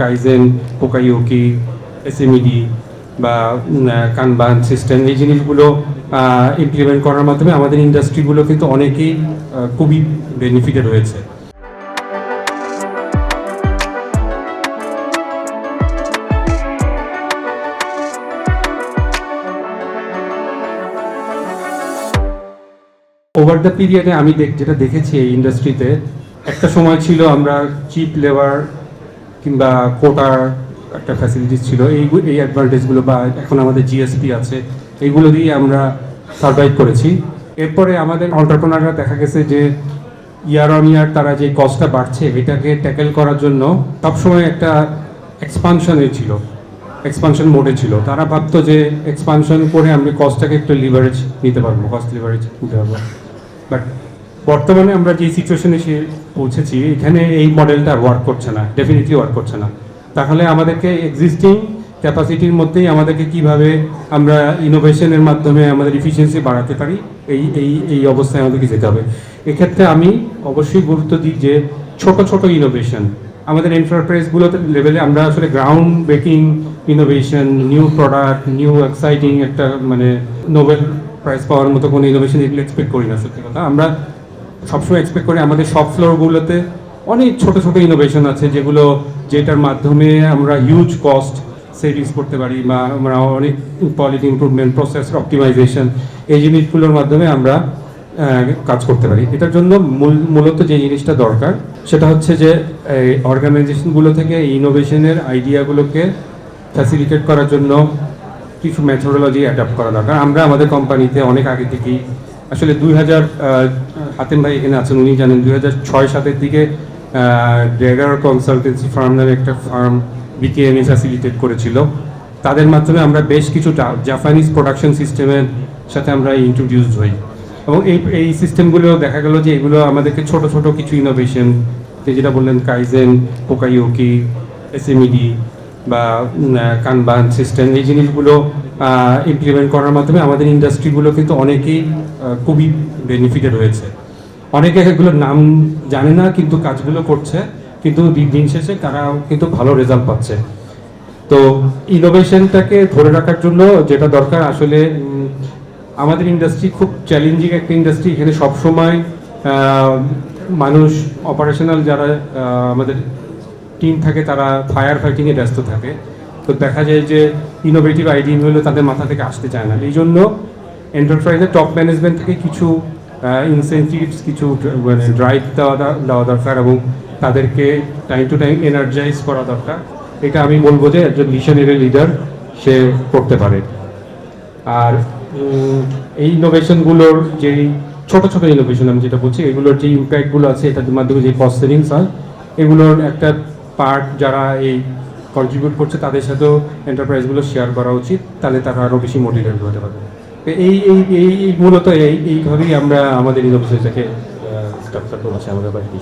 Kaizen পোকাইওকি এসএমইডি বা কানবান system, এই জিনিসগুলো ইমপ্লিমেন্ট করার মাধ্যমে আমাদের ইন্ডাস্ট্রিগুলো কিন্তু অনেকেই খুবই বেনিফিটেড হয়েছে ওভার দ্য পিরিয়ডে আমি যেটা দেখেছি এই ইন্ডাস্ট্রিতে একটা সময় ছিল আমরা চিপ লেবার কিংবা কোটার একটা ফ্যাসিলিটিস ছিল। এই এই অ্যাডভান্টেজগুলো বা এখন আমাদের জিএসপি আছে, এইগুলো দিয়ে আমরা সার্ভাইভ করেছি। এরপরে আমাদের অন্টারপ্রনাররা দেখা গেছে যে ইয়ার অন ইয়ার তারা যে কস্টটা বাড়ছে, এটাকে ট্যাকেল করার জন্য সবসময় একটা এক্সপানশনে ছিল এক্সপানশন মোডে ছিল। তারা ভাবতো যে এক্সপানশন করে আমি কস্টটাকে একটু লিভারেজ নিতে পারব কস্ট লিভারেজ নিতে পারব। বাট বর্তমানে আমরা যে সিচুয়েশনে এসে পৌঁছেছি, এখানে এই মডেলটা ওয়ার্ক করছে না ডেফিনেটলি ওয়ার্ক করছে না। তাহলে আমাদেরকে এক্সিস্টিং ক্যাপাসিটির মধ্যেই আমাদেরকে কীভাবে আমরা ইনোভেশনের মাধ্যমে আমাদের ইফিসিয়েন্সি বাড়াতে পারি, এই এই এই অবস্থায় আমাদেরকে যেতে হবে। এক্ষেত্রে আমি অবশ্যই গুরুত্ব দিই যে ছোট ছোট ইনোভেশন আমাদের এন্টারপ্রাইজগুলোতে লেভেলে আমরা আসলে ground breaking innovation new product new exciting একটা মানে নোবেল প্রাইজ পাওয়ার মতো কোনো ইনোভেশন এগুলো এক্সপেক্ট করি না, সত্যি কথা। আমরা সবসময় এক্সপেক্ট করি আমাদের সব ফ্লোরগুলোতে অনেক ছোট ছোট ইনোভেশন আছে যেগুলো যেটার মাধ্যমে আমরা হিউজ কস্ট সেভিংস করতে পারি বা আমরা অনেক কোয়ালিটি ইমপ্রুভমেন্ট প্রসেস অপটিমাইজেশন এই জিনিসগুলোর মাধ্যমে আমরা কাজ করতে পারি। এটার জন্য মূল, মূলত যে জিনিসটা দরকার সেটা হচ্ছে যে, এই অর্গানাইজেশনগুলো থেকে ইনোভেশনের আইডিয়াগুলোকে ফ্যাসিলিটেট করার জন্য কিছু মেথোডোলজি অ্যাডাপ্ট করা দরকার। আমরা আমাদের কোম্পানিতে অনেক আগে থেকেই আসলে দুই হাজার হাতেম ভাই এখানে আছেন, উনি জানেন দুই হাজার ছয় সাতের দিকে ড্রেগার কনসালটেন্সি ফার্ম নামে একটা ফার্ম বিকেএমএ ফ্যাসিলিটেট করেছিল। তাদের মাধ্যমে আমরা বেশ কিছু জাপানিজ প্রোডাকশন সিস্টেমের সাথে আমরা ইন্ট্রোডিউসড হই। এবং এই এই সিস্টেমগুলো দেখা গেল যে এগুলো আমাদেরকে ছোট ছোট কিছু ইনোভেশন যেটা বললেন কাইজেন পোকাইওকি এসএমইডি বা কানবান সিস্টেম এই জিনিসগুলো ইমপ্লিমেন্ট করার মাধ্যমে আমাদের ইন্ডাস্ট্রিগুলো কিন্তু অনেকেই খুবই বেনিফিটেড হয়েছে অনেকে এগুলোর নাম জানে না, কিন্তু কাজগুলো করছে, কিন্তু দিন শেষে তারা কিন্তু ভালো রেজাল্ট পাচ্ছে। তো ইনোভেশনটাকে ধরে রাখার জন্য যেটা দরকার, আসলে আমাদের ইন্ডাস্ট্রি খুব চ্যালেঞ্জিং একটা ইন্ডাস্ট্রি এখানে সবসময় মানুষ অপারেশনাল যারা আমাদের টিম থাকে, তারা ফায়ার ফাইটিংয়ে ব্যস্ত থাকে। তো দেখা যায় যে ইনোভেটিভ আইডিয়া হলে তাদের মাথা থেকে আসতে চায় না। এই জন্য এন্টারপ্রাইজের টপ ম্যানেজমেন্ট থেকে কিছু ইনসেন্টিভস কিছু মানে ড্রাইভ দেওয়া দেওয়া দরকার এবং তাদেরকে টাইম টু টাইম এনার্জাইজ করা দরকার। এটা আমি বলব যে একজন মিশনারি লিডার সে করতে পারে। আর এই ইনোভেশনগুলোর যেই ছোট ছোট ইনোভেশন আমি যেটা বলছি, এগুলোর যে ইম্প্যাক্টগুলো আছে, এটার মাধ্যমে যে কস্ট সেভিংস হয়, এগুলোর একটা পার্ট যারা এই কন্ট্রিবিউট করছে, তাদের সাথেও এন্টারপ্রাইজগুলো শেয়ার করা উচিত, তাহলে তারা আরও বেশি মোটিভেট হতে পারবে। এই এই এই মূলত এই, এইভাবেই আমরা আমাদের ইনোভেশনটাকে স্ট্রাকচার থেকে আমাদের বাড়িতে